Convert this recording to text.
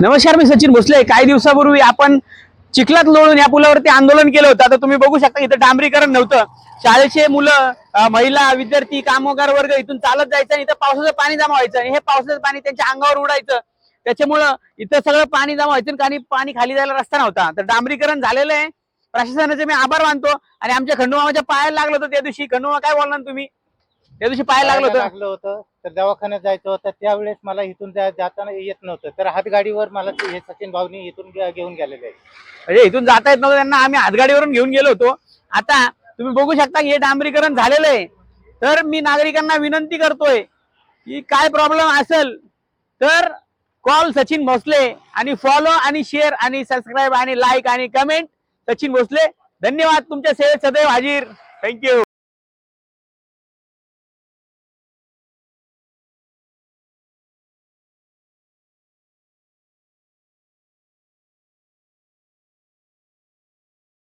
नमस्कार मी सचिन भोसले. काही दिवसापूर्वी आपण चिखलात लोळून या पुलावरती आंदोलन केलं होतं. आता तुम्ही बघू शकता इथं डांबरीकरण नव्हतं. शाळेचे मुलं महिला विद्यार्थी कामगार वर्ग इथून चालत जायचं आणि इथं पावसाचं पाणी जमा व्हायचं. आणि हे पावसाचं पाणी त्यांच्या अंगावर उडायचं. त्याच्यामुळं इथं सगळं पाणी जमा व्हायचं आणि पाणी खाली जायला रस्ता नव्हता. तर डांबरीकरण झालेलं आहे. प्रशासनाचे मी आभार मानतो. आणि आमच्या खंडोमाच्या पायाला लागलं होतं त्या दिवशी. खंडोबा काय बोलणार तुम्ही? त्या दिवशी पायाला लागलं होतं. लागलं होतं. तर दवाखान्यात जायचं होतं. त्यावेळेस मला इथून जा- जाताना येत नव्हतं. तर हातगाडीवर मला ते हे सचिन भाऊनी इथून घे- घेऊन गेलेले आहे म्हणजे इथून जाता येत नव्हतं. त्यांना आम्ही हातगाडीवरून घेऊन गेलो होतो. आता तुम्ही बघू शकता की हे डांबरीकरण झालेलं आहे. तर मी नागरिकांना विनंती करतोय की काय प्रॉब्लेम असेल तर कॉल सचिन भोसले आणि फॉलो आणि शेअर आणि सबस्क्राईब आणि लाईक आणि कमेंट सचिन भोसले. धन्यवाद. तुमच्या सेवेत सदैव हाजीर. थँक्यू